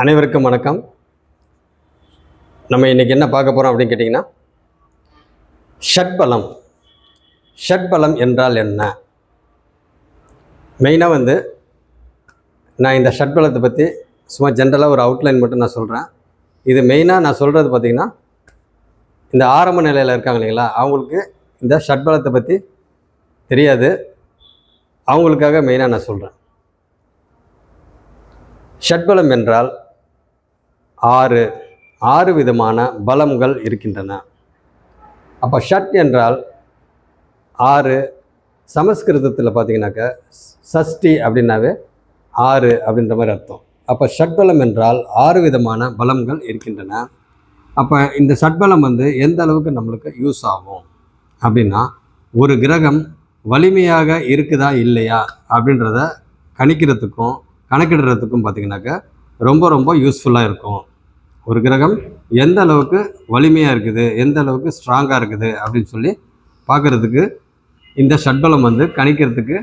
அனைவருக்கும் வணக்கம். நம்ம இன்றைக்கி என்ன பார்க்க போகிறோம் அப்படின்னு கேட்டிங்கன்னா ஷட்பலம். ஷட்பலம் என்றால் என்ன? மெயினாக வந்து நான் இந்த ஷட்பலத்தை பற்றி சும்மா ஜென்ரலாக ஒரு அவுட்லைன் மட்டும் நான் சொல்கிறேன் இது மெயினாக நான் சொல்கிறது பார்த்திங்கன்னா இந்த ஆரம்ப நிலையில் இருக்காங்க இல்லைங்களா? அவங்களுக்கு இந்த ஷட்பலத்தை பற்றி தெரியாது. அவங்களுக்காக மெயினாக நான் சொல்கிறேன் ஷட்பலம் என்றால் ஆறு ஆறு விதமான பலம்கள் இருக்கின்றன. அப்போ ஷட் என்றால் ஆறு சமஸ்கிருதத்தில் பார்த்தீங்கன்னாக்க சஷ்டி அப்படின்னாவே ஆறு அப்படின்ற மாதிரி அர்த்தம். அப்போ ஷட்பலம் என்றால் ஆறு விதமான பலம்கள் இருக்கின்றன. அப்போ இந்த ஷட்பலம் வந்து எந்த அளவுக்கு நம்மளுக்கு யூஸ் ஆகும்? அப்படின்னா ஒரு கிரகம் வலிமையாக இருக்குதா இல்லையா அப்படின்றத கணிக்கிறதுக்கும் கணக்கிடுறதுக்கும் பார்த்தீங்கன்னாக்க ரொம்ப ரொம்ப யூஸ்ஃபுல்லாக இருக்கும். ஒரு கிரகம் எந்த அளவுக்கு வலிமையாக இருக்குது எந்த அளவுக்கு ஸ்ட்ராங்காக இருக்குது அப்படின்னு சொல்லி பார்க்குறதுக்கு இந்த ஷட்பலம் வந்து கணிக்கிறதுக்கு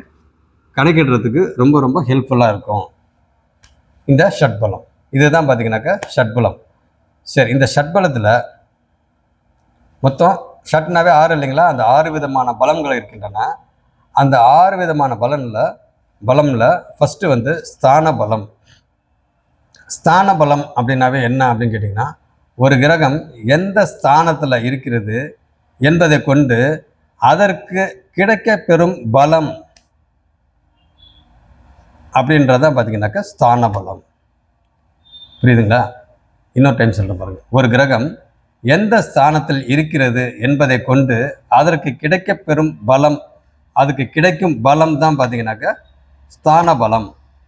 கணக்கிடுறதுக்கு ரொம்ப ரொம்ப ஹெல்ப்ஃபுல்லாக இருக்கும். இந்த ஷட்பலம். இதுதான் பார்த்தீங்கன்னாக்கா ஷட்பலம். சரி இந்த ஷட்பலத்தில் மொத்தம் ஷட்னாவே ஆறு இல்லைங்களா? அந்த ஆறு விதமான பலங்கள் இருக்கின்றன. அந்த ஆறு விதமான பலனில் பலமில் ஃபஸ்ட்டு வந்து ஸ்தான பலம் ஸ்தான பலம் அப்படின்னாவே என்ன அப்படின்னு கேட்டிங்கன்னா ஒரு கிரகம் எந்த ஸ்தானத்தில் இருக்கிறது என்பதை கொண்டு அதற்கு கிடைக்க பெறும் பலம் அப்படின்றத பார்த்தீங்கன்னாக்கா ஸ்தான பலம் புரியுதுங்களா? இன்னொரு டைம் சொல்கிறேன் பாருங்கள் ஒரு கிரகம் எந்த ஸ்தானத்தில் இருக்கிறது என்பதை கொண்டு அதற்கு கிடைக்க பெறும் பலம் அதுக்கு கிடைக்கும் பலம் தான் பார்த்தீங்கன்னாக்கா ஸ்தான பலம்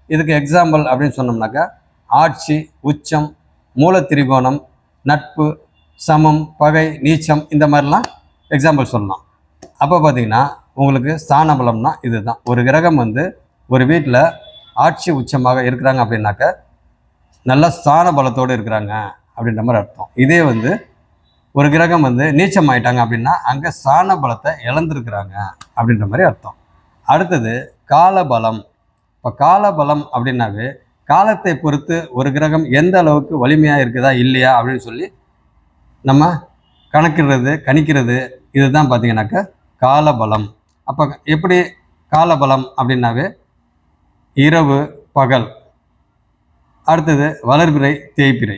இதுக்கு எக்ஸாம்பிள் அப்படின்னு சொன்னோம்னாக்கா ஆட்சி உச்சம் மூலத்திரிகோணம் நட்பு சமம் பகை நீச்சம் இந்த மாதிரிலாம் எக்ஸாம்பிள் சொல்லலாம். அப்போ பார்த்தீங்கன்னா உங்களுக்கு ஸ்தான பலம்னா இதுதான். ஒரு கிரகம் வந்து ஒரு வீட்டில் ஆட்சி உச்சமாக இருக்கிறாங்க அப்படின்னாக்க நல்ல ஸ்தான பலத்தோடு இருக்கிறாங்க அப்படின்ற மாதிரி அர்த்தம். இதே வந்து ஒரு கிரகம் வந்து நீச்சம் ஆயிட்டாங்க அப்படின்னா அங்கே ஸ்தான பலத்தை இழந்திருக்கிறாங்க அப்படின்ற மாதிரி அர்த்தம். அடுத்தது காலபலம். இப்போ காலபலம் அப்படின்னாவே காலத்தை பொறுத்து ஒரு கிரகம் எந்த அளவுக்கு வலிமையாக இருக்குதா இல்லையா அப்படின்னு சொல்லி நம்ம கணக்கிடுறது கணிக்கிறது இதுதான் பார்த்தீங்கன்னாக்கா காலபலம். அப்போ எப்படி காலபலம் அப்படின்னாவே இரவு பகல். அடுத்தது வளர்பிறை தேய்பிறை.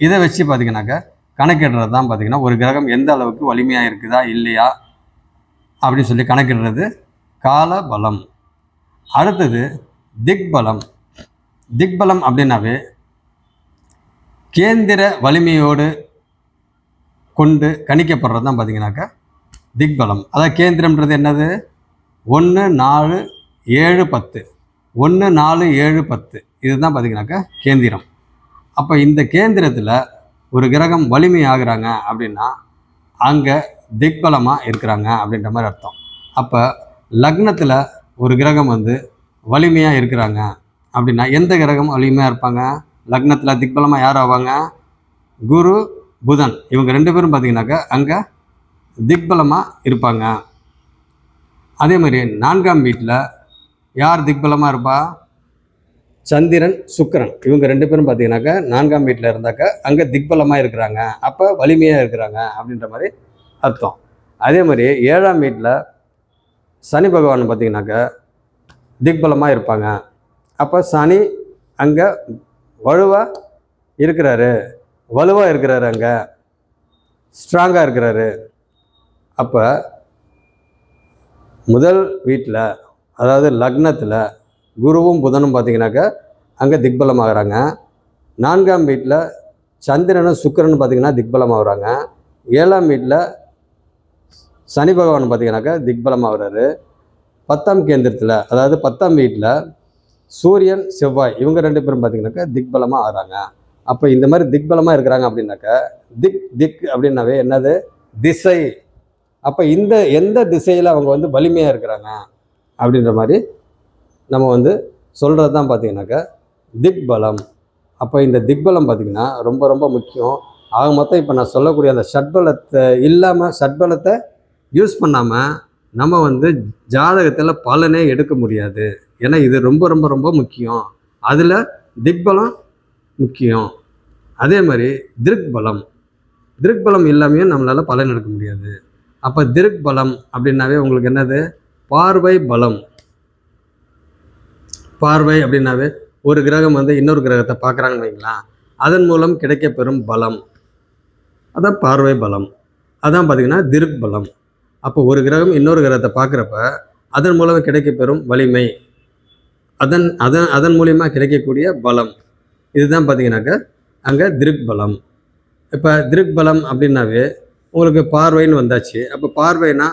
இதை வச்சு பார்த்தீங்கன்னாக்கா கணக்கிடுறது தான் பார்த்தீங்கன்னா ஒரு கிரகம் எந்த அளவுக்கு வலிமையாக இருக்குதா இல்லையா அப்படின்னு சொல்லி கணக்கிடுறது காலபலம். அடுத்தது திக்பலம். திக்பலம் அப்படின்னாவே கேந்திர வலிமையோடு கொண்டு கணிக்கப்படுறது தான் பார்த்தீங்கன்னாக்கா திக்பலம். அதாவது கேந்திரம்ன்றது என்னது? ஒன்று நாலு ஏழு பத்து. ஒன்று நாலு ஏழு பத்து. இதுதான் பார்த்தீங்கன்னாக்கா கேந்திரம். அப்போ இந்த கேந்திரத்தில் ஒரு கிரகம் வலிமை ஆகுறாங்க அப்படின்னா அங்கே திக்பலமாக இருக்கிறாங்க அப்படின்ற மாதிரி அர்த்தம். அப்போ லக்னத்தில் ஒரு கிரகம் வந்து வலிமையாக இருக்கிறாங்க அப்படின்னா எந்த கிரகம் வலிமையாக இருப்பாங்க? லக்னத்தில் திக்பலமாக யார் ஆவாங்க? குரு புதன். இவங்க ரெண்டு பேரும் பார்த்தீங்கன்னாக்கா அங்கே திக்பலமாக இருப்பாங்க. அதே மாதிரி நான்காம் வீட்டில் யார் திக்பலமாக இருப்பா? சந்திரன் சுக்கிரன். இவங்க ரெண்டு பேரும் பார்த்தீங்கன்னாக்கா நான்காம் வீட்டில் இருந்தாக்கா அங்கே திக்பலமாக இருக்கிறாங்க. அப்போ வலிமையாக இருக்கிறாங்க அப்படின்ற மாதிரி அர்த்தம். அதே மாதிரி ஏழாம் வீட்டில் சனி பகவான் பார்த்தீங்கன்னாக்கா திக்பலமாக இருப்பாங்க. அப்போ சனி அங்கே வலுவாக இருக்கிறாரு. வலுவாக இருக்கிறாரு அங்கே. ஸ்ட்ராங்காக இருக்கிறாரு. அப்போ முதல் வீட்டில் அதாவது லக்னத்தில் குருவும் புதனும் பார்த்தீங்கன்னாக்கா அங்கே திக்பலமாகறாங்க. நான்காம் வீட்டில் சந்திரனும் சுக்கரன் பார்த்தீங்கன்னா திக்பலமாகறாங்க. ஏழாம் வீட்டில் சனி பகவான் பார்த்தீங்கன்னாக்கா திக்பலமாகறாரு. பத்தாம் கேந்திரத்தில் அதாவது பத்தாம் வீட்டில் சூரியன் செவ்வாய் இவங்க ரெண்டு பேரும் பார்த்தீங்கன்னாக்கா திக்பலமாக ஆகிறாங்க. அப்போ இந்த மாதிரி திக்பலமாக இருக்கிறாங்க அப்படின்னாக்கா திக் திக் அப்படின்னாவே என்னது? திசை. அப்போ இந்த எந்த திசையில் அவங்க வந்து வலிமையாக இருக்கிறாங்க அப்படின்ற மாதிரி நம்ம வந்து சொல்கிறது தான் பார்த்தீங்கன்னாக்கா திக்பலம். அப்போ இந்த திக்பலம் பார்த்திங்கன்னா ரொம்ப ரொம்ப முக்கியம். ஆக மொத்தம் இப்போ நான் சொல்லக்கூடிய அந்த ஷட்பலத்தை இல்லாமல் ஷட்பலத்தை யூஸ் பண்ணாமல் நம்ம வந்து ஜாதகத்தில் பலனே எடுக்க முடியாது. ஏன்னா இது ரொம்ப ரொம்ப ரொம்ப முக்கியம். அதில் திக்பலம் முக்கியம். அதே மாதிரி திருக் பலம் திருக் பலம் இல்லாமையும் நம்மளால் பலன் எடுக்க முடியாது. அப்போ திருக் பலம் அப்படின்னாவே உங்களுக்கு என்னது? பார்வை பலம். பார்வை அப்படின்னாவே ஒரு கிரகம் வந்து இன்னொரு கிரகத்தை பார்க்குறாங்கன்னு வைங்களேன் அதன் மூலம் கிடைக்கப்பெறும் பலம். அதான் பார்வை பலம். அதான் பார்த்திங்கன்னா திருக் பலம் அப்போ ஒரு கிரகம் இன்னொரு கிரகத்தை பார்க்குறப்ப அதன் மூலம் கிடைக்கப்பெறும் வலிமை. அதன் அதன் அதன் மூலிமா கிடைக்கக்கூடிய பலம். இதுதான் பார்த்தீங்கன்னாக்கா அங்கே திருக்பலம். இப்போ திருக்பலம் அப்படின்னாவே உங்களுக்கு பார்வைன்னு வந்தாச்சு. அப்போ பார்வைனா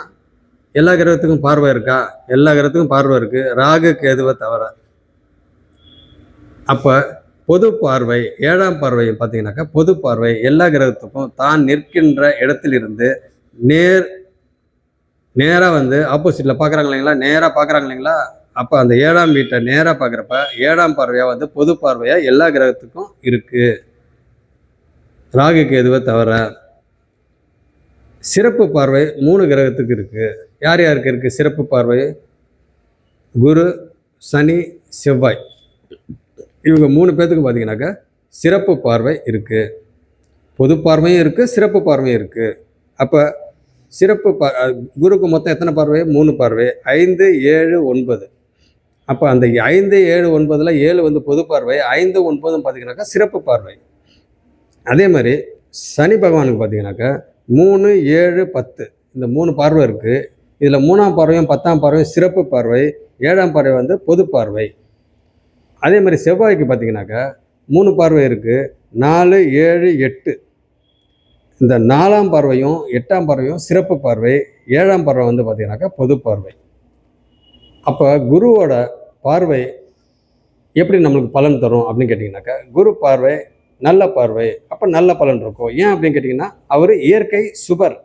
எல்லா கிரகத்துக்கும் பார்வை இருக்கா? எல்லா கிரகத்துக்கும் பார்வை இருக்குது ராகு கேதுவை தவிர. அப்போ பொது பார்வை ஏழாம் பார்வையும் பார்த்தீங்கன்னாக்கா பொது பார்வை எல்லா கிரகத்துக்கும் தான் நிற்கின்ற இடத்திலிருந்து நேர் நேராக வந்து ஆப்போசிட்டில் பார்க்குறாங்க இல்லைங்களா? நேராக பார்க்குறாங்க இல்லைங்களா? அப்போ அந்த ஏழாம் வீட்டை நேராக பார்க்குறப்ப ஏழாம் பார்வையாக வந்து பொது பார்வையாக எல்லா கிரகத்துக்கும் இருக்குது ராகுக்கு எதுவே தவிர சிறப்பு பார்வை மூணு கிரகத்துக்கு இருக்குது யார் யாருக்கு இருக்குது சிறப்பு பார்வை? குரு சனி செவ்வாய். இவங்க மூணு பேர்த்துக்கு பார்த்தீங்கன்னாக்கா சிறப்பு பார்வை இருக்குது பொது பார்வையும் இருக்குது சிறப்பு பார்வையும் இருக்குது அப்போ சிறப்பு பா குருக்கு மொத்தம் எத்தனை பார்வை? மூணு பார்வை. ஐந்து ஏழு ஒன்பது. அப்போ அந்த ஐந்து ஏழு ஒன்பதில் ஏழு வந்து பொது பார்வை ஐந்து ஒன்பதும் பார்த்தீங்கன்னாக்கா சிறப்பு பார்வை. அதே மாதிரி சனி பகவானுக்கு பார்த்தீங்கன்னாக்கா மூணு ஏழு பத்து. இந்த மூணு பார்வை இருக்குது இதில் மூணாம் பார்வையும் பத்தாம் பார்வையும் சிறப்பு பார்வை ஏழாம் பார்வை வந்து பொது பார்வை. அதே மாதிரி செவ்வாய்க்கு பார்த்தீங்கன்னாக்கா மூணு பார்வை இருக்குது நாலு ஏழு எட்டு. இந்த நாலாம் பார்வையும் எட்டாம் பார்வையும் சிறப்பு பார்வை ஏழாம் பார்வை வந்து பார்த்திங்கனாக்கா பொது பார்வை. அப்போ குருவோட பார்வை எப்படி நம்மளுக்கு பலன் தரும் அப்படின்னு கேட்டிங்கனாக்கா குரு பார்வை நல்ல பார்வை அப்போ நல்ல பலன் இருக்கும். ஏன் அப்படின்னு கேட்டிங்கன்னா அவர் இயற்கை சுபர்.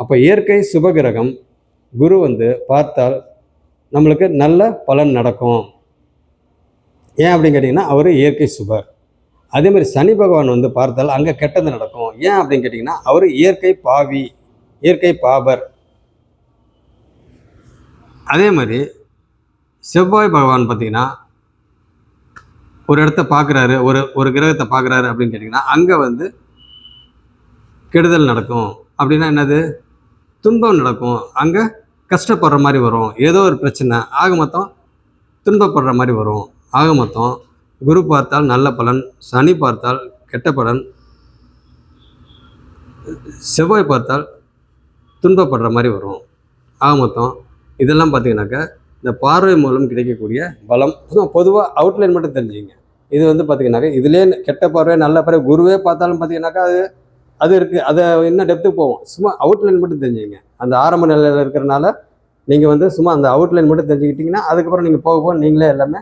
அப்போ இயற்கை சுபகிரகம் குரு வந்து பார்த்தால் நம்மளுக்கு நல்ல பலன் நடக்கும். ஏன் அப்படின்னு கேட்டிங்கன்னா அவர் இயற்கை சுபர். அதே மாதிரி சனி பகவான் வந்து பார்த்தால் அங்கே கெட்டது நடக்கும். ஏன் அப்படின்னு கேட்டிங்கன்னா அவர் இயற்கை பாவி இயற்கை பாபர். அதே மாதிரி செவ்வாய் பகவான் பார்த்தீங்கன்னா ஒரு இடத்த பார்க்குறாரு ஒரு ஒரு கிரகத்தை பார்க்குறாரு அப்படின்னு கேட்டிங்கன்னா அங்கே வந்து கெடுதல் நடக்கும். அப்படின்னா என்னது? துன்பம் நடக்கும். அங்கே கஷ்டப்படுற மாதிரி வரும். ஏதோ ஒரு பிரச்சனை ஆக மொத்தம் துன்பப்படுற மாதிரி வரும். ஆக மொத்தம் குரு பார்த்தால் நல்ல பலன் சனி பார்த்தால் கெட்ட பலன் செவ்வாய் பார்த்தால் துன்பப்படுற மாதிரி வரும். ஆக மொத்தம் இதெல்லாம் பார்த்தீங்கன்னாக்கா இந்த பார்வை மூலம் கிடைக்கக்கூடிய பலம். பொதுவாக அவுட்லைன் மட்டும் தெரிஞ்சுங்க இது வந்து பார்த்தீங்கன்னாக்கா இதுலேயே கெட்ட பார்வை நல்ல பார்வை குருவே பார்த்தாலும் பார்த்தீங்கன்னாக்கா அது அது இருக்குது அதை இன்னும் டெப்த்துக்கு போவோம். சும்மா அவுட்லைன் மட்டும் தெரிஞ்சுங்க அந்த ஆரம்ப நிலையில் இருக்கிறனால நீங்கள் வந்து சும்மா அந்த அவுட்லைன் மட்டும் தெரிஞ்சுக்கிட்டிங்கன்னா அதுக்கப்புறம் நீங்கள் போக போக நீங்களே எல்லாமே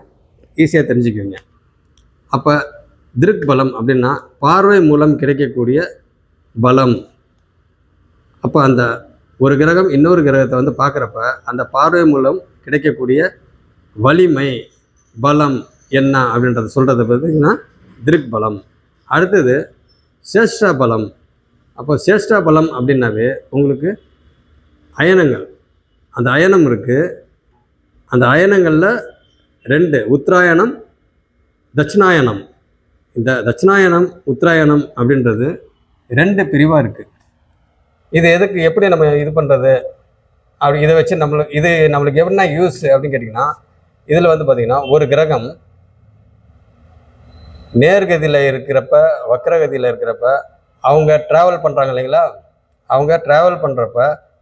ஈஸியாக தெரிஞ்சுக்குவீங்க. அப்போ திருக் பலம் அப்படின்னா பார்வை மூலம் கிடைக்கக்கூடிய பலம். அப்போ அந்த ஒரு கிரகம் இன்னொரு கிரகத்தை வந்து பார்க்குறப்ப அந்த பார்வை மூலம் கிடைக்கக்கூடிய வலிமை பலம் என்ன அப்படின்றத சொல்கிறத பார்த்தீங்கன்னா திருக் பலம் அடுத்தது சேஷ்டா பலம் அப்போ சேஷ்டா பலம் அப்படின்னாவே உங்களுக்கு அயனங்கள். அந்த அயனம் இருக்குது அந்த அயனங்களில் ரெண்டு உத்தராயணம் தட்சிணாயனம் இந்த தட்சிணாயனம் உத்தராயணம் அப்படின்றது ரெண்டு பிரிவாக இருக்குது இது எதுக்கு எப்படி நம்ம இது பண்ணுறது அப்படி இதை வச்சு நம்மளுக்கு இது நம்மளுக்கு எப்படின்னா யூஸ் அப்படின்னு கேட்டிங்கன்னா இதில் வந்து பார்த்திங்கன்னா ஒரு கிரகம் நேர்கதியில் இருக்கிறப்ப வக்ரகதியில் இருக்கிறப்ப அவங்க ட்ராவல் பண்ணுறாங்க இல்லைங்களா? அவங்க ட்ராவல் பண்ணுறப்ப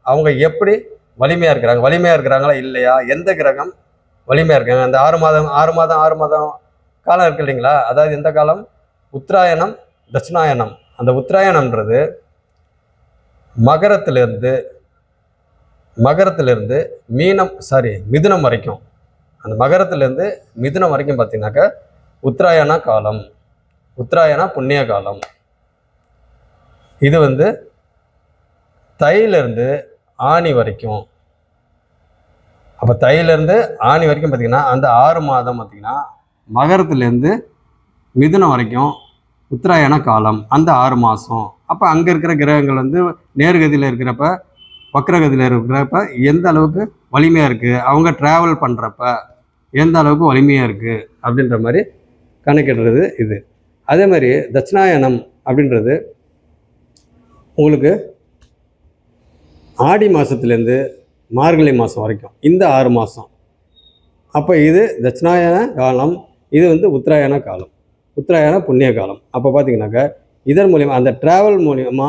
அவங்க எப்படி வலிமையாக இருக்கிறாங்க? வலிமையாக இருக்கிறாங்களா? இல்லையா? எந்த கிரகம் வலிமையாக இருக்காங்க? அந்த ஆறு மாதம் ஆறு மாதம் ஆறு மாதம் காலம் இருக்கு இல்லைங்களா? அதாவது எந்த காலம்? உத்தராயணம் தட்சிணாயனம் அந்த உத்தராயணம்ன்றது மகரத்திலிருந்து மகரத்திலிருந்து மீனம் சாரி மிதுனம் வரைக்கும். அந்த மகரத்திலிருந்து மிதுனம் வரைக்கும் பார்த்தீங்கன்னாக்கா உத்தராயண காலம் உத்தராயண புண்ணிய காலம். இது வந்து தையிலிருந்து ஆணி வரைக்கும். அப்போ தையிலேருந்து ஆணி வரைக்கும் பார்த்தீங்கன்னா அந்த ஆறு மாதம் பார்த்தீங்கன்னா மகரத்துலேருந்து மிதுனம் வரைக்கும் உத்தராயண காலம் அந்த ஆறு மாதம் அப்போ அங்கே இருக்கிற கிரகங்கள் வந்து நேர்கதியில் இருக்கிறப்ப வக்ரகதியில் இருக்கிறப்ப எந்த அளவுக்கு வலிமையாக இருக்குது அவங்க ட்ராவல் பண்ணுறப்ப எந்த அளவுக்கு வலிமையாக இருக்குது அப்படின்ற மாதிரி கணக்கிடுறது இது. அதே மாதிரி தட்சிணாயனம் அப்படின்றது உங்களுக்கு ஆடி மாதத்துலேருந்து மார்கழி மாதம் வரைக்கும் இந்த ஆறு மாதம் அப்போ இது தட்சிணாயன காலம் இது வந்து உத்தராயண காலம் உத்தராயண புண்ணிய காலம். அப்போ பார்த்தீங்கன்னாக்கா இதன் மூலியமாக அந்த ட்ராவல் மூலியமா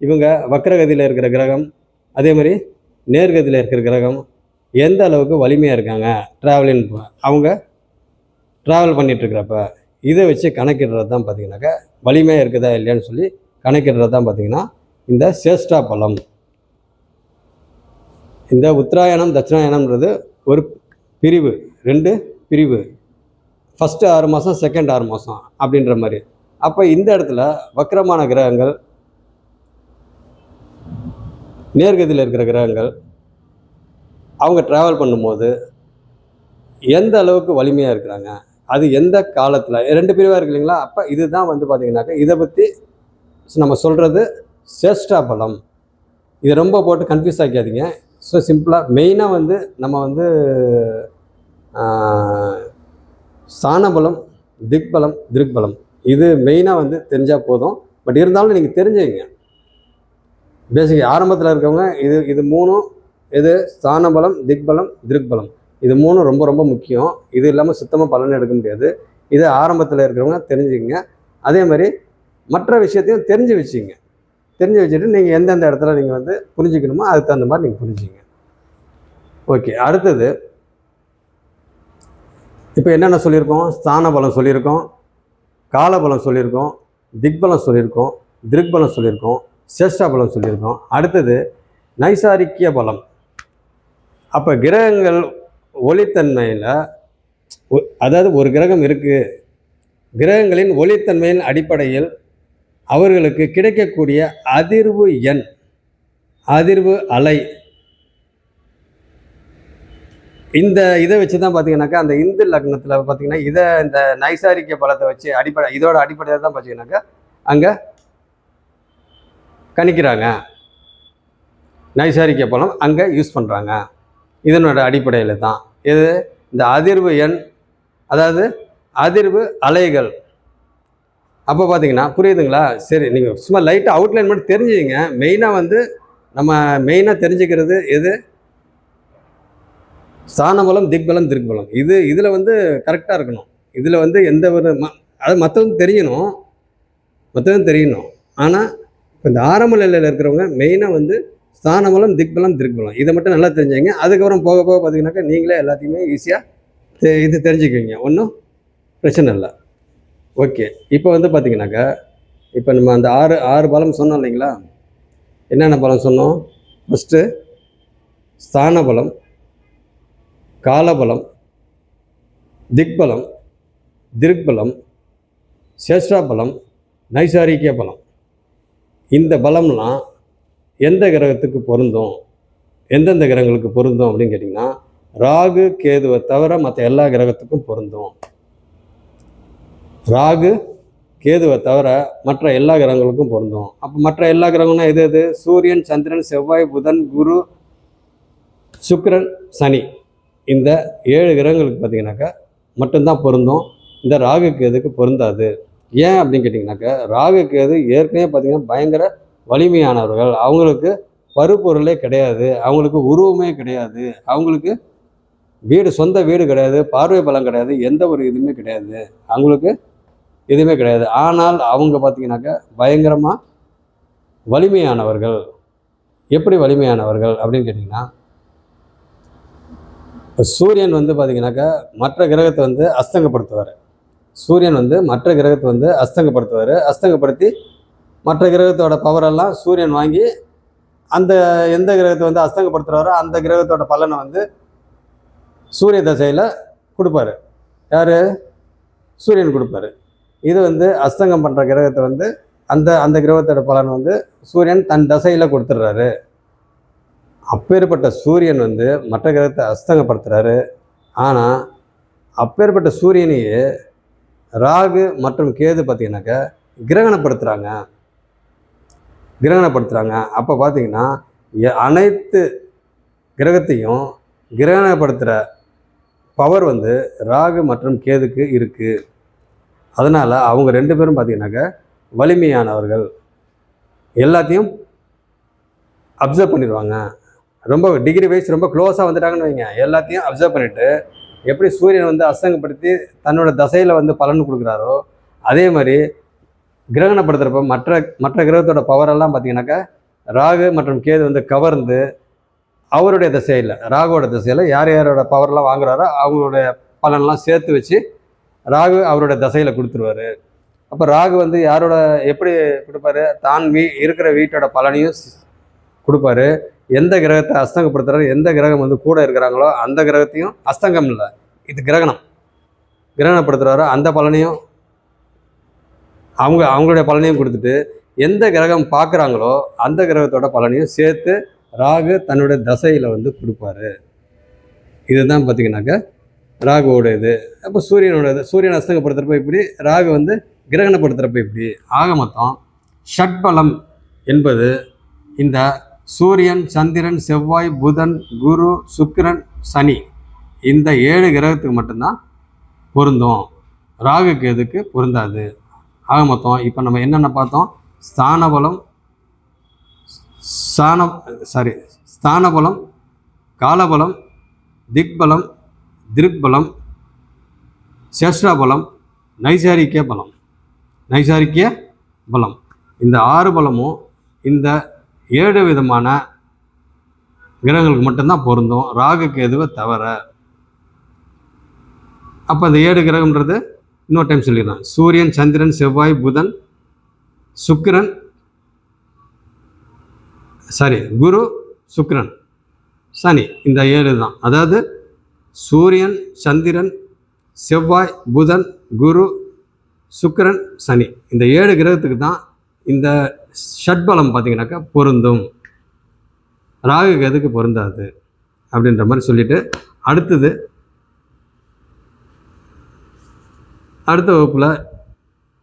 இவங்க வக்ரகதியில் இருக்கிற கிரகம் அதே மாதிரி நேர்கதியில் இருக்கிற கிரகம் எந்த அளவுக்கு வலிமையாக இருக்காங்க? ட்ராவலிங் அவங்க ட்ராவல் பண்ணிகிட்ருக்கிறப்ப இதை வச்சு கணக்கிடுறது தான் பார்த்தீங்கன்னாக்கா வலிமையாக இருக்குதா இல்லையான்னு சொல்லி கணக்கிடுறது தான் பார்த்தீங்கன்னா இந்த சேஷ்டா பலம். இந்த உத்தராயணம் தட்சிணாயணம்ன்றது ஒரு பிரிவு ரெண்டு பிரிவு. ஃபஸ்ட்டு ஆறு மாதம் செகண்ட் ஆறு மாதம் அப்படின்ற மாதிரி. அப்போ இந்த இடத்துல வக்கரமான கிரகங்கள் நேர்கதியில் இருக்கிற கிரகங்கள் அவங்க ட்ராவல் பண்ணும்போது எந்த அளவுக்கு வலிமையாக இருக்கிறாங்க அது எந்த காலத்தில் ரெண்டு பிரிவாக இருக்கு இல்லைங்களா? அப்போ இதுதான் வந்து பார்த்தீங்கன்னாக்கா இதை பற்றி நம்ம சொல்கிறது சேஷ்டா பலம். இதை ரொம்ப போட்டு கன்ஃபியூஸ் ஆக்காதீங்க. ஸோ சிம்பிளாக மெயினாக வந்து நம்ம வந்து சாணபலம் திக்பலம் திருக்பலம். இது மெயினாக வந்து தெரிஞ்சால் போதும். பட் இருந்தாலும் நீங்கள் தெரிஞ்சுங்க பேசிக் ஆரம்பத்தில் இருக்கவங்க இது இது மூணும் இது ஸ்தானபலம் திக்பலம் திருக்பலம். இது மூணும் ரொம்ப ரொம்ப முக்கியம். இது இல்லாமல் சுத்தமாக பலன் எடுக்க முடியாது. இது ஆரம்பத்தில் இருக்கிறவங்க தெரிஞ்சுக்கங்க. அதே மாதிரி மற்ற விஷயத்தையும் தெரிஞ்சு வச்சுங்க. தெரிஞ்சு வச்சுட்டு நீங்கள் எந்தெந்த இடத்துல நீங்கள் வந்து புரிஞ்சுக்கணுமோ அதுக்கு தகுந்த மாதிரி நீங்கள் புரிஞ்சுங்க. ஓகே அடுத்தது. இப்போ என்னென்ன சொல்லியிருக்கோம்? ஸ்தான பலம் சொல்லியிருக்கோம். காலபலம் சொல்லியிருக்கோம். திக்பலம் சொல்லியிருக்கோம். திருக்பலம் சொல்லியிருக்கோம். சேஷ்டா பலம் சொல்லியிருக்கோம். அடுத்தது நைசாரிக்கிய பலம். அப்போ கிரகங்கள் ஒளித்தன்மையில் ஒ- அதாவது ஒரு கிரகம் இருக்குது கிரகங்களின் ஒளித்தன்மையின் அடிப்படையில் அவர்களுக்கு கிடைக்கக்கூடிய அதிர்வு எண் அதிர்வு அலை. இந்த இதை வச்சு தான் பார்த்தீங்கன்னாக்கா அந்த இந்து லக்னத்தில் பார்த்தீங்கன்னா இதை இந்த நைசாரிக்க பலத்தை வச்சு அடிப்படை இதோட அடிப்படையில் தான் பார்த்தீங்கன்னாக்கா அங்கே கணிக்கிறாங்க. நைசாரிக்க பலம் அங்கே யூஸ் பண்ணுறாங்க இதனோட அடிப்படையில் தான். இது இந்த அதிர்வு எண் அதாவது அதிர்வு அலைகள். அப்போ பார்த்தீங்கன்னா புரியுதுங்களா? சரி நீங்கள் சும்மா லைட்டாக அவுட்லைன் மட்டும் தெரிஞ்சுங்க மெயினாக வந்து நம்ம மெயினாக தெரிஞ்சுக்கிறது எது? ஸ்தானபலம் திக்பலம் திருக்பலம். இது இதில் வந்து கரெக்டாக இருக்கணும். இதில் வந்து எந்த ஒரு ம அது மற்றவங்க தெரியணும். மற்றவங்க தெரியணும். ஆனால் இப்போ இந்த ஆரம்ப நிலையில் இருக்கிறவங்க மெயினாக வந்து ஸ்தானபலம் திக்பலம் திருக்பலம். இதை மட்டும் நல்லா தெரிஞ்சுங்க. அதுக்கப்புறம் போக போக பார்த்தீங்கன்னாக்கா நீங்களே எல்லாத்தையுமே ஈஸியாக இது தெரிஞ்சுக்குவீங்க. ஒன்றும் பிரச்சனை இல்லை. ஓகே இப்போ வந்து பார்த்தீங்கன்னாக்கா இப்போ நம்ம அந்த ஆறு ஆறு பலம் சொன்னோம் இல்லைங்களா? என்னென்ன பலம் சொன்னோம்? ஃபஸ்ட்டு ஸ்தான பலம் காலபலம் திக்பலம் திருக்பலம் சேஷ்டா பலம் நைசாரிக்கிய பலம். இந்த பலம்லாம் எந்த கிரகத்துக்கு பொருந்தும்? எந்தெந்த கிரகங்களுக்கு பொருந்தும் அப்படின்னு கேட்டிங்கன்னா ராகு கேதுவை தவிர மற்ற எல்லா கிரகத்துக்கும் பொருந்தும். ராகு கேதுவை தவிர மற்ற எல்லா கிரகங்களுக்கும் பொருந்தும். அப்போ மற்ற எல்லா கிரகம்னா எது எது? சூரியன் சந்திரன் செவ்வாய் புதன் குரு சுக்கரன் சனி. இந்த ஏழு கிரகங்களுக்கு பார்த்தீங்கன்னாக்கா மட்டும்தான் பொருந்தும். இந்த ராகு கேதுக்கு பொருந்தாது? ஏன் அப்படின்னு கேட்டிங்கனாக்கா ராகு கேது ஏற்கனவே பார்த்திங்கன்னா பயங்கர வலிமையானவர்கள். அவங்களுக்கு பருப்பொருளே கிடையாது அவங்களுக்கு உருவமே கிடையாது அவங்களுக்கு வீடு சொந்த வீடு கிடையாது பார்வை பலம் கிடையாது எந்த ஒரு இதுவுமே கிடையாது. அவங்களுக்கு எதுவுமே கிடையாது. ஆனால் அவங்க பார்த்தீங்கன்னாக்கா பயங்கரமாக வலிமையானவர்கள். எப்படி வலிமையானவர்கள் அப்படின்னு கேட்டிங்கன்னா இப்போ சூரியன் வந்து பார்த்தீங்கன்னாக்கா மற்ற கிரகத்தை வந்து அஸ்தங்கப்படுத்துவார். சூரியன் வந்து மற்ற கிரகத்தை வந்து அஸ்தங்கப்படுத்துவார். அஸ்தங்கப்படுத்தி மற்ற கிரகத்தோட பவரெல்லாம் சூரியன் வாங்கி அந்த எந்த கிரகத்தை வந்து அஸ்தங்கப்படுத்துகிறாரோ அந்த கிரகத்தோட பலனை வந்து சூரிய தசையில் கொடுப்பாரு. யார்? சூரியன் கொடுப்பாரு. இது வந்து அஸ்தங்கம் பண்ணுற கிரகத்தை வந்து அந்த அந்த கிரகத்தோட பலன் வந்து சூரியன் தன் தசையில் கொடுத்துட்றாரு. அப்பேற்பட்ட சூரியன் வந்து மற்ற கிரகத்தை அஸ்தங்கப்படுத்துகிறாரு ஆனால் அப்பேற்பட்ட சூரியனையே ராகு மற்றும் கேது பார்த்தீங்கன்னாக்கா கிரகணப்படுத்துகிறாங்க கிரகணப்படுத்துகிறாங்க அப்போ பார்த்தீங்கன்னா அனைத்து கிரகத்தையும் கிரகணப்படுத்துகிற பவர் வந்து ராகு மற்றும் கேதுக்கு இருக்குது அதனால் அவங்க ரெண்டு பேரும் பார்த்தீங்கன்னாக்கா வலிமையானவர்கள். எல்லாத்தையும் அப்சர்வ் பண்ணிடுவாங்க. ரொம்ப டிகிரி வைஸ் ரொம்ப க்ளோஸாக வந்துட்டாங்கன்னு வைங்க. எல்லாத்தையும் அப்சர்வ் பண்ணிவிட்டு எப்படி சூரியன் வந்து அஸ்தங்கப்படுத்தி தன்னோட தசையில் வந்து பலன் கொடுக்குறாரோ அதே மாதிரி கிரகணப்படுத்துகிறப்ப மற்ற மற்ற கிரகத்தோட பவரெல்லாம் பார்த்தீங்கன்னாக்கா ராகு மற்றும் கேது வந்து கவர்ந்து அவருடைய திசையில் ராகுவோட திசையில் யார் யாரோட பவர்லாம் வாங்குறாரோ அவங்களுடைய பலன்லாம் சேர்த்து வச்சு ராகு அவரோட தசையில் கொடுத்துருவாரு. அப்போ ராகு வந்து யாரோட எப்படி கொடுப்பாரு? தான் வீ இருக்கிற வீட்டோட பலனையும் கொடுப்பாரு. எந்த கிரகத்தை அஸ்தங்கப்படுத்துகிறாரோ எந்த கிரகம் வந்து கூட இருக்கிறாங்களோ அந்த கிரகத்தையும் அஸ்தங்கம் இல்லை. இது கிரகணம். கிரகணப்படுத்துகிறாரோ அந்த பலனையும் அவங்க அவங்களுடைய பலனையும் கொடுத்துட்டு எந்த கிரகம் பார்க்குறாங்களோ அந்த கிரகத்தோட பலனையும் சேர்த்து ராகு தன்னுடைய தசையில் வந்து கொடுப்பாரு. இதுதான் பார்த்திங்கனாக்கா ராகுவோட இது அப்போ சூரியனோட இது சூரியன் அஸ்தங்கப்படுத்துகிறப்ப இப்படி ராகு வந்து கிரகணப்படுத்துகிறப்ப இப்படி ஆக மொத்தம் ஷட்பலம் என்பது இந்த சூரியன் சந்திரன் செவ்வாய் புதன் குரு சுக்கிரன் சனி. இந்த ஏழு கிரகத்துக்கு மட்டும்தான் பொருந்தும். ராகு கேதுக்கு பொருந்தாது. ஆக மொத்தம் இப்போ நம்ம என்னென்ன பார்த்தோம்? ஸ்தானபலம் ஸ்தான சாரி ஸ்தானபலம் காலபலம் திக்பலம் திருக்பலம் சேஷ்டாபலம் நைசாரிக்கிய பலம். நைசாரிக்கிய பலம். இந்த ஆறு பலமும் இந்த ஏழு விதமான கிரகங்களுக்கு மட்டும்தான் பொருந்தும். ராகு கேதுவை தவிர. அப்போ அந்த ஏழு கிரகம்ன்றது இன்னொரு டைம் சொல்லிடுறேன் சூரியன் சந்திரன் செவ்வாய் புதன் சுக்கிரன் சாரி குரு சுக்கிரன் சனி. இந்த ஏழு தான். அதாவது சூரியன் சந்திரன் செவ்வாய் புதன் குரு சுக்கிரன் சனி. இந்த ஏழு கிரகத்துக்கு தான் இந்த ஷட்பலம் பார்த்தீங்கன்னாக்கா பொருந்தும். ராகு கேதுக்கு பொருந்தாது அப்படின்ற மாதிரி சொல்லிவிட்டு அடுத்தது அடுத்த வகுப்பில்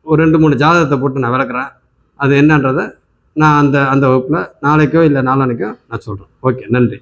ஒரு ரெண்டு மூணு ஜாதகத்தை போட்டு நான் விளக்குறேன். அது என்னன்றதை நான் அந்த அந்த வகுப்பில் நாளைக்கோ இல்லை நாளானிக்கோ நான் சொல்கிறேன் ஓகே நன்றி.